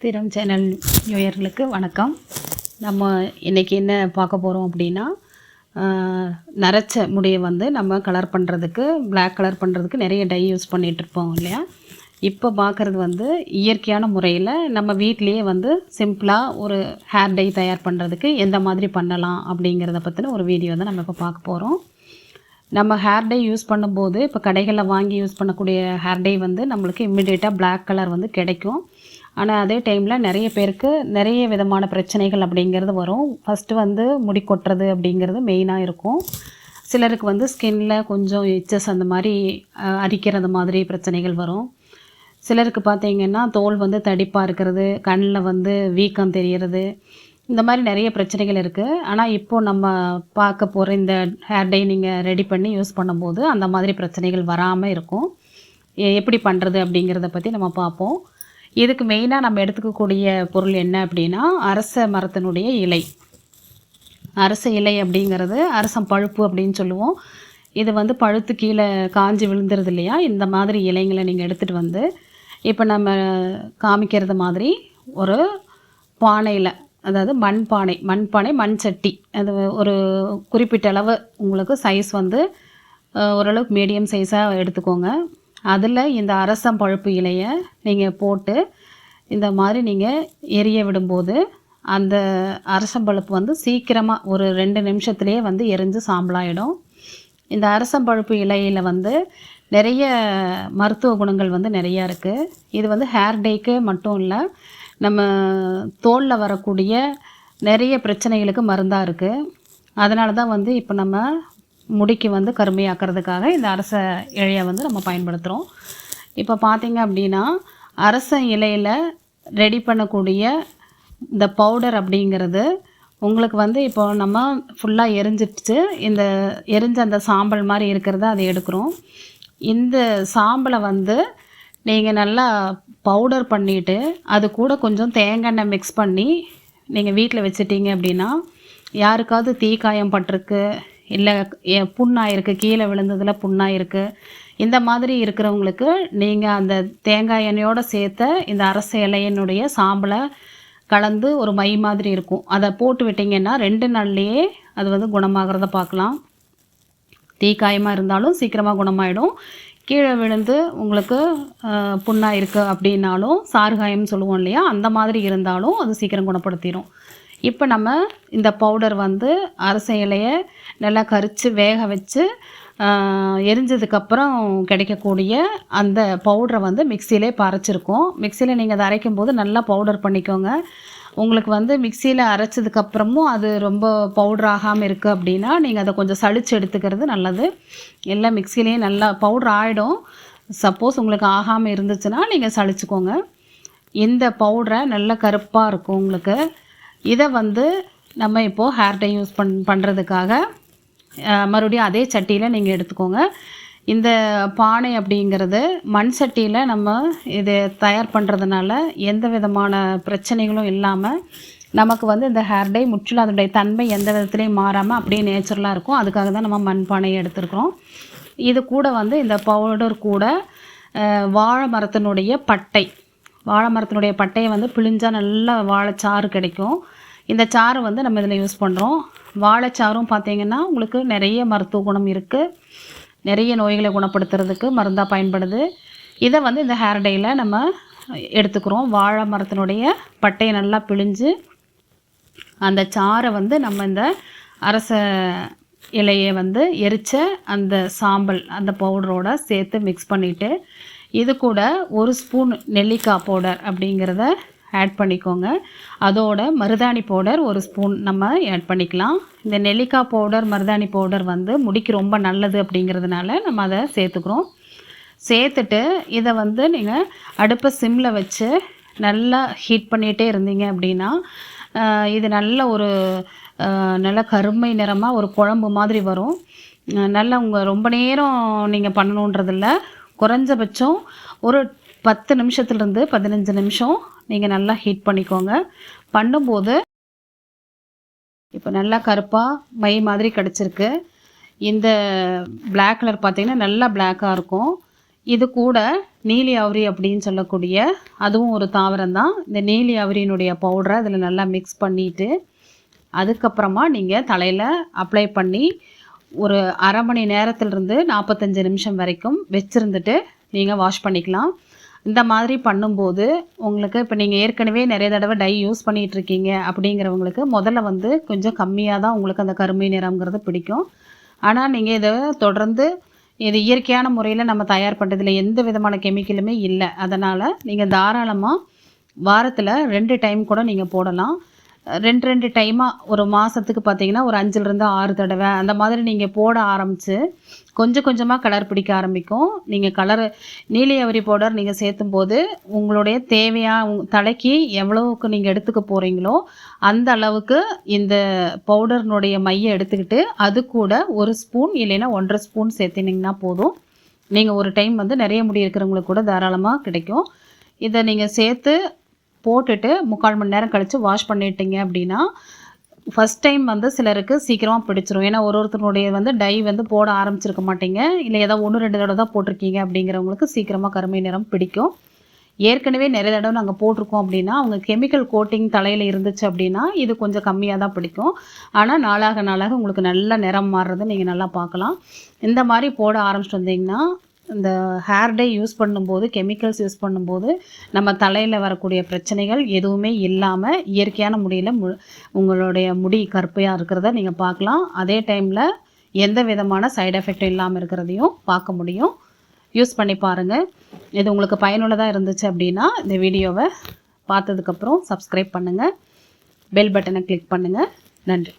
ஸ்திரம் channel நியூயர்களுக்கு வணக்கம். நம்ம இன்றைக்கி என்ன பார்க்க போகிறோம் அப்படின்னா நரைச்ச முடியை வந்து நம்ம கலர் பண்ணுறதுக்கு பிளாக் கலர் பண்ணுறதுக்கு நிறைய டை யூஸ் பண்ணிகிட்டு இருப்போம் இல்லையா? இப்போ பார்க்குறது வந்து இயற்கையான முறையில் நம்ம வீட்டிலையே வந்து சிம்பிளாக ஒரு ஹேர் டை தயார் பண்ணுறதுக்கு எந்த மாதிரி பண்ணலாம் அப்படிங்கிறத பற்றின ஒரு வீடியோ தான் நம்ம இப்போ பார்க்க போகிறோம் நம்ம ஹேர் டை யூஸ் பண்ணும்போது இப்போ கடைகளில் வாங்கி யூஸ் பண்ணக்கூடிய ஹேர் டை வந்து நம்மளுக்கு இம்மிடியேட்டாக பிளாக் கலர் வந்து கிடைக்கும். ஆனால் அதே டைமில் நிறைய பேருக்கு நிறைய விதமான பிரச்சனைகள் அப்படிங்கிறது வரும். ஃபஸ்ட்டு வந்து முடி கொட்டுறது அப்படிங்கிறது மெயினாக இருக்கும். சிலருக்கு வந்து ஸ்கின்ல கொஞ்சம் எச்சஸ் அந்த மாதிரி அரிக்கிறது மாதிரி பிரச்சனைகள் வரும். சிலருக்கு பார்த்தீங்கன்னா தோல் வந்து தடிப்பாக இருக்கிறது கண்ணில் வந்து வீக்கம் தெரிகிறது. இந்த மாதிரி நிறைய பிரச்சனைகள் இருக்குது ஆனால் இப்போ நம்ம பார்க்க போகிற இந்த ஹேர் டை நீங்கள் ரெடி பண்ணி யூஸ் பண்ணும்போது அந்த மாதிரி பிரச்சனைகள் வராமல் இருக்கும். எப்படி பண்ணுறது அப்படிங்கிறத பற்றி நம்ம பார்ப்போம். இதுக்கு மெயினாக நம்ம எடுத்துக்கக்கூடிய பொருள் என்ன அப்படின்னா அரச மரத்தினுடைய இலை. அரச இலை அப்படிங்கிறது அரசம் பழுப்பு அப்படின்னு சொல்லுவோம். இது வந்து பழுத்து கீழே காஞ்சி விழுந்துருது இல்லையா? இந்த மாதிரி இலைங்களை நீங்கள் எடுத்துகிட்டு வந்து இப்போ நம்ம காமிக்கிறது மாதிரி ஒரு பானையில் அதாவது மண் பானை. மண் பானை மண் சட்டி. அது ஒரு குறிப்பிட்ட அளவு உங்களுக்கு சைஸ் வந்து ஓரளவுக்கு மீடியம் சைஸாக எடுத்துக்கோங்க. அதில் இந்த அரசம் பழுப்பு இலையை நீங்கள் போட்டு இந்த மாதிரி நீங்கள் எரிய விடும்போது அந்த அரசம்பழுப்பு வந்து சீக்கிரமாக ஒரு ரெண்டு நிமிஷத்துலேயே வந்து எரிஞ்சு சாம்பலாயிடும். இந்த அரசம்பழுப்பு இலையில் வந்து நிறைய மருத்துவ குணங்கள் வந்து நிறையா இருக்குது இது வந்து ஹேர் டேக்கு மட்டும் இல்லை நம்ம தோலில் வரக்கூடிய நிறைய பிரச்சனைகளுக்கு மருந்தாக இருக்குது அதனால தான் வந்து இப்போ நம்ம முடிக்கு வந்து கருமையாக்கிறதுக்காக இந்த அரச இலையை வந்து நம்ம பயன்படுத்துகிறோம் இப்போ பார்த்தீங்க அப்படின்னா அரச இலையில் ரெடி பண்ணக்கூடிய இந்த பவுடர் அப்படிங்கிறது உங்களுக்கு வந்து இப்போ நம்ம ஃபுல்லாக எரிஞ்சிடுச்சு. இந்த எரிஞ்ச அந்த சாம்பல் மாதிரி இருக்கிறத அதை எடுக்கிறோம். இந்த சாம்பலை வந்து நீங்கள் நல்லா பவுடர் பண்ணிவிட்டு அது கூட கொஞ்சம் தேங்காய் எண்ணெய் மிக்ஸ் பண்ணி நீங்கள் வீட்டில் வச்சுட்டீங்க அப்படின்னா யாருக்காவது தீக்காயம் பட்டிருக்கு இல்லை புண்ணாக இருக்குது கீழே விழுந்ததில் புண்ணாக இருக்குது இந்த மாதிரி இருக்கிறவங்களுக்கு நீங்கள் அந்த தேங்காய் எண்ணெயோடு சேர்த்த இந்த அரச இலையினுடைய சாம்பலை கலந்து ஒரு மை மாதிரி இருக்கும். அதை போட்டு விட்டிங்கன்னா ரெண்டு நாள்லேயே அது வந்து குணமாகிறத பார்க்கலாம் தீக்காயமாக இருந்தாலும் சீக்கிரமாக குணமாயிடும். கீழே விழுந்து உங்களுக்கு புண்ணாக இருக்குது அப்படின்னாலும் சாறுகாயம்னு சொல்லுவோம் இல்லையா அந்த மாதிரி இருந்தாலும் அது சீக்கிரம் குணப்படுத்திடும் இப்போ நம்ம இந்த பவுடர் வந்து அரச இலையை நல்லா கரித்து வேக வச்சு எரிஞ்சதுக்கப்புறம் கிடைக்கக்கூடிய அந்த பவுடரை வந்து மிக்சியிலே பறைச்சிருக்கோம். மிக்சியில் நீங்கள் அதை அரைக்கும் போது நல்லா பவுடர் பண்ணிக்கோங்க. உங்களுக்கு வந்து மிக்சியில் அரைச்சதுக்கப்புறமும் அது ரொம்ப பவுடர் ஆகாமல் இருக்குது அப்படின்னா நீங்கள் அதை கொஞ்சம் சளிச்சு எடுத்துக்கிறது நல்லது. எல்லாம் மிக்சிலேயே நல்லா பவுடர் ஆகிடும் சப்போஸ் உங்களுக்கு ஆகாமல் இருந்துச்சுன்னா நீங்கள் சளிச்சுக்கோங்க. இந்த பவுடரை நல்ல கருப்பாக இருக்கும் உங்களுக்கு. இதை வந்து நம்ம இப்போது ஹேர் டை யூஸ் பண் பண்ணுறதுக்காக மறுபடியும் அதே சட்டியில் நீங்கள் எடுத்துக்கோங்க. இந்த பானை அப்படிங்கிறது மண் சட்டியில் நம்ம இது தயார் பண்ணுறதுனால எந்த விதமான பிரச்சனைகளும் இல்லாமல் நமக்கு வந்து இந்த ஹேர் டை முற்றிலும் அதனுடைய தன்மை எந்த விதத்துலேயும் மாறாமல் அப்படியே நேச்சுரலாக இருக்கும். அதுக்காக தான் நம்ம மண் பானையை எடுத்துருக்குறோம். இது கூட வந்து இந்த பவுடர் கூட வாழை மரத்தினுடைய பட்டை. வாழை மரத்தினுடைய பட்டையை வந்து பிழிஞ்சால் நல்லா வாழைச்சாறு கிடைக்கும். இந்த சாறு வந்து நம்ம இதில் யூஸ் பண்ணுறோம் வாழைச்சாறும் பார்த்தீங்கன்னா உங்களுக்கு நிறைய மருத்துவ குணம் இருக்குது நிறைய நோய்களை குணப்படுத்துறதுக்கு மருந்தாக பயன்படுது. இதை வந்து இந்த ஹேர் டேயில் நம்ம எடுத்துக்கிறோம். வாழை மரத்தினுடைய பட்டையை நல்லா பிழிஞ்சு அந்த சாறை வந்து நம்ம இந்த அரச இலையை வந்து எரிச்ச அந்த சாம்பல் அந்த பவுடரோட சேர்த்து மிக்ஸ் பண்ணிவிட்டு இது கூட ஒரு ஸ்பூன் நெல்லிக்காய் பவுடர் அப்படிங்கிறத ஆட் பண்ணிக்கோங்க. அதோட மருதாணி பவுடர் ஒரு ஸ்பூன் நம்ம ஆட் பண்ணிக்கலாம். இந்த நெல்லிக்காய் பவுடர் மருதாணி பவுடர் வந்து முடிக்கு ரொம்ப நல்லது அப்படிங்கிறதுனால நம்ம அதை சேர்த்துக்கிறோம். சேர்த்துட்டு இதை வந்து நீங்கள் அடுப்பை சிம்மில் வச்சு நல்லா ஹீட் பண்ணிகிட்டே இருந்தீங்க அப்படின்னா இது நல்ல ஒரு நல்ல கருமை நிறமாக ஒரு குழம்பு மாதிரி வரும். நல்லா உங்கள் ரொம்ப நேரம் நீங்கள் பண்ணணுன்றதில்ல குறைஞ்சபட்சம் ஒரு பத்து நிமிஷத்துலேருந்து பதினஞ்சு நிமிஷம் நீங்கள் நல்லா ஹீட் பண்ணிக்கோங்க. பண்ணும்போது இப்போ நல்லா கருப்பாக மை மாதிரி கிடச்சிருக்கு. இந்த பிளாக் கலர் பார்த்தீங்கன்னா நல்லா பிளாக்காக இருக்கும். இது கூட நீலி அவரி அப்படின்னு சொல்லக்கூடிய அதுவும் ஒரு தாவரம் தான். இந்த நீலி அவரியினுடைய பவுடரை அதில் நல்லா மிக்ஸ் பண்ணிவிட்டு அதுக்கப்புறமா நீங்கள் தலையில் அப்ளை பண்ணி ஒரு அரை மணி நேரத்திலிருந்து நாற்பத்தஞ்சு நிமிஷம் வரைக்கும் வச்சுருந்துட்டு நீங்கள் வாஷ் பண்ணிக்கலாம். இந்த மாதிரி பண்ணும்போது உங்களுக்கு இப்போ நீங்கள் ஏற்கனவே நிறைய தடவை டை யூஸ் பண்ணிகிட்ருக்கீங்க அப்படிங்கிறவங்களுக்கு முதல்ல வந்து கொஞ்சம் கம்மியாக தான் உங்களுக்கு அந்த கருமை நிறம்ங்கிறது பிடிக்கும். ஆனால் நீங்கள் இதை தொடர்ந்து இது இயற்கையான முறையில் நம்ம தயார் பண்ணுறதுல எந்த விதமான கெமிக்கலுமே இல்லை. அதனால் நீங்கள் தாராளமாக வாரத்தில் ரெண்டு டைம் கூட நீங்கள் போடலாம். ரெண்டு ரெண்டு டைமாக ஒரு மாதத்துக்கு பார்த்தீங்கன்னா ஒரு அஞ்சுலேருந்து ஆறு தடவை அந்த மாதிரி நீங்கள் போட ஆரம்பித்து கொஞ்சம் கொஞ்சமாக கலர் பிடிக்க ஆரம்பிக்கும். நீங்கள் கலர் நீலி அவரி பவுடர் நீங்கள் சேர்த்தும் போது உங்களுடைய தேவையான உங் தலைக்கு எவ்வளவுக்கு நீங்கள் எடுத்துக்க போகிறீங்களோ அந்த அளவுக்கு இந்த பவுடர்னுடைய மையை எடுத்துக்கிட்டு அது கூட ஒரு ஸ்பூன் இல்லைன்னா ஒன்றரை ஸ்பூன் சேர்த்தினீங்கன்னா போதும். நீங்கள் ஒரு டைம் வந்து நிறைய முடி இருக்கிறவங்களுக்கு கூட தாராளமாக கிடைக்கும். இதை நீங்கள் சேர்த்து போட்டுட்டு முக்கால் மணி நேரம் கழித்து வாஷ் பண்ணிட்டீங்க அப்படின்னா ஃபஸ்ட் டைம் வந்து சிலருக்கு சீக்கிரமாக பிடிச்சிரும். ஏன்னா ஒரு ஒருத்தருடைய வந்து டை வந்து போட ஆரம்பிச்சிருக்க மாட்டீங்க. இல்லை ஏதோ ஒன்று ரெண்டு தடவை தான் போட்டிருக்கீங்க அப்படிங்கிறவங்களுக்கு சீக்கிரமாக கருமை நிறம் பிடிக்கும். ஏற்கனவே நிறைய தடவை நாங்கள் போட்டிருக்கோம் அப்படின்னா அவங்க கெமிக்கல் கோட்டிங் தலையில் இருந்துச்சு அப்படின்னா இது கொஞ்சம் கம்மியாக தான் பிடிக்கும். ஆனால் நாளாக நாளாக உங்களுக்கு நல்ல நிறம் மாறுறதை நீங்கள் நல்லா பார்க்கலாம். இந்த மாதிரி போட ஆரம்பிச்சிட்டு வந்தீங்கன்னா இந்த ஹேர் டை யூஸ் பண்ணும்போது கெமிக்கல்ஸ் யூஸ் பண்ணும்போது நம்ம தலையில் வரக்கூடிய பிரச்சனைகள் எதுவுமே இல்லாமல் இயற்கையான முடியில் மு உங்களுடைய முடி கருப்பையாக இருக்கிறத நீங்கள் பார்க்கலாம். அதே டைமில் எந்த விதமான சைடு எஃபெக்டும் இல்லாமல் இருக்கிறதையும் பார்க்க முடியும். யூஸ் பண்ணி பாருங்கள் இது உங்களுக்கு பயனுள்ளதாக இருந்துச்சு அப்படின்னா இந்த வீடியோவை பார்த்ததுக்கப்புறம் சப்ஸ்கிரைப் பண்ணுங்கள் பெல் பட்டனை கிளிக் பண்ணுங்கள் நன்றி.